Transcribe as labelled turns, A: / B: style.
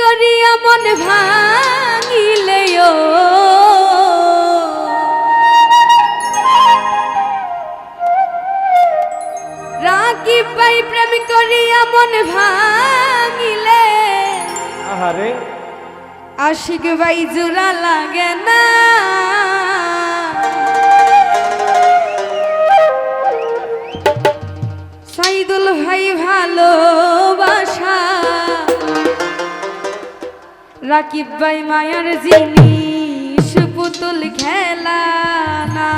A: করিয়া মন ভাঙিলেও রাকিব ভাই প্রেম করিয়া মন ভাঙিলে।
B: আহারে।
A: আশিক ভাই জোড়া লাগে না। সাইদুল ভাই ভালোবাসা রাকিব ভাই মায়ার জিনিস পুতুল খেলা না।